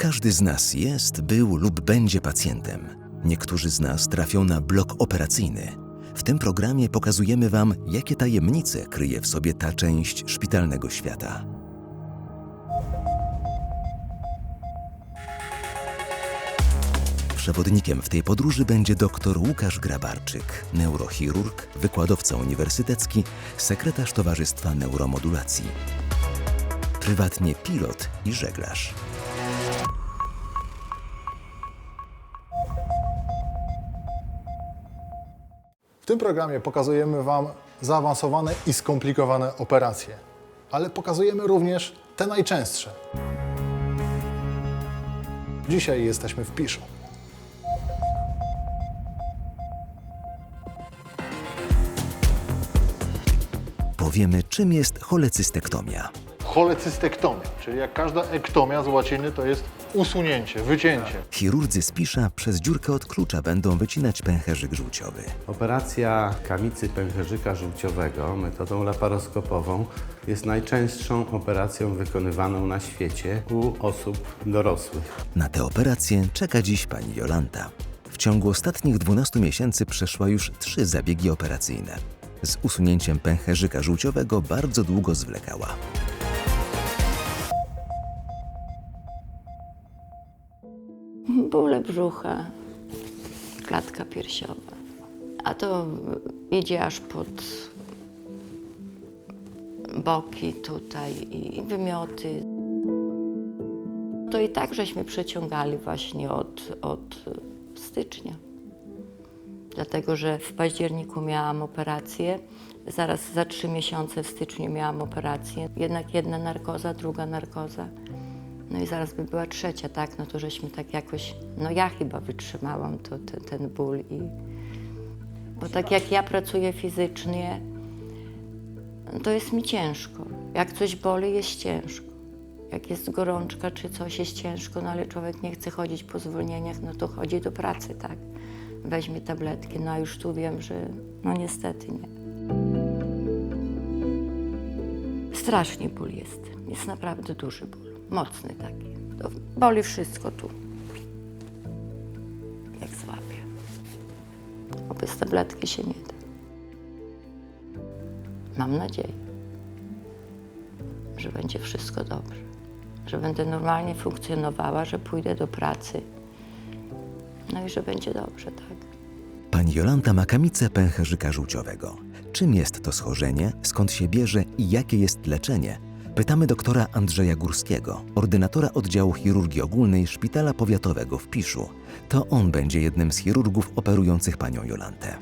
Każdy z nas jest, był lub będzie pacjentem. Niektórzy z nas trafią na blok operacyjny. W tym programie pokazujemy Wam, jakie tajemnice kryje w sobie ta część szpitalnego świata. Przewodnikiem w tej podróży będzie dr Łukasz Grabarczyk, neurochirurg, wykładowca uniwersytecki, sekretarz Towarzystwa Neuromodulacji. Prywatnie pilot i żeglarz. Tym programie pokazujemy Wam zaawansowane i skomplikowane operacje, ale pokazujemy również te najczęstsze. Dzisiaj jesteśmy w Piszu. Powiemy, czym jest cholecystektomia. Cholecystektomia, czyli jak każda ektomia z łaciny to jest usunięcie, wycięcie. Chirurdzy z Pisza przez dziurkę od klucza będą wycinać pęcherzyk żółciowy. Operacja kamicy pęcherzyka żółciowego metodą laparoskopową jest najczęstszą operacją wykonywaną na świecie u osób dorosłych. Na tę operację czeka dziś pani Jolanta. W ciągu ostatnich 12 miesięcy przeszła już trzy zabiegi operacyjne. Z usunięciem pęcherzyka żółciowego bardzo długo zwlekała. Bóle brzucha, klatka piersiowa. A to idzie aż pod boki tutaj i wymioty. To i tak żeśmy przeciągali właśnie od, od stycznia. Dlatego, że w październiku miałam operację, zaraz za trzy miesiące w styczniu miałam operację. Jednak jedna narkoza, druga narkoza. No i zaraz by była trzecia, tak? No to żeśmy tak jakoś, no ja chyba wytrzymałam to, te, ten ból i... Bo tak jak ja pracuję fizycznie, to jest mi ciężko. Jak coś boli, jest ciężko. Jak jest gorączka czy coś, jest ciężko, no ale człowiek nie chce chodzić po zwolnieniach, no to chodzi do pracy, tak? Weźmie tabletki, no a już tu wiem, że no niestety nie. Strasznie ból jest. Jest naprawdę duży ból. Mocny taki. To boli wszystko tu. Jak złapie. Bo bez tabletki się nie da. Mam nadzieję, że będzie wszystko dobrze. Że będę normalnie funkcjonowała, że pójdę do pracy. No i że będzie dobrze, tak. Pani Jolanta ma kamicę pęcherzyka żółciowego. Czym jest to schorzenie, skąd się bierze i jakie jest leczenie? Pytamy doktora Andrzeja Górskiego, ordynatora oddziału chirurgii ogólnej Szpitala Powiatowego w Piszu. To on będzie jednym z chirurgów operujących panią Jolantę.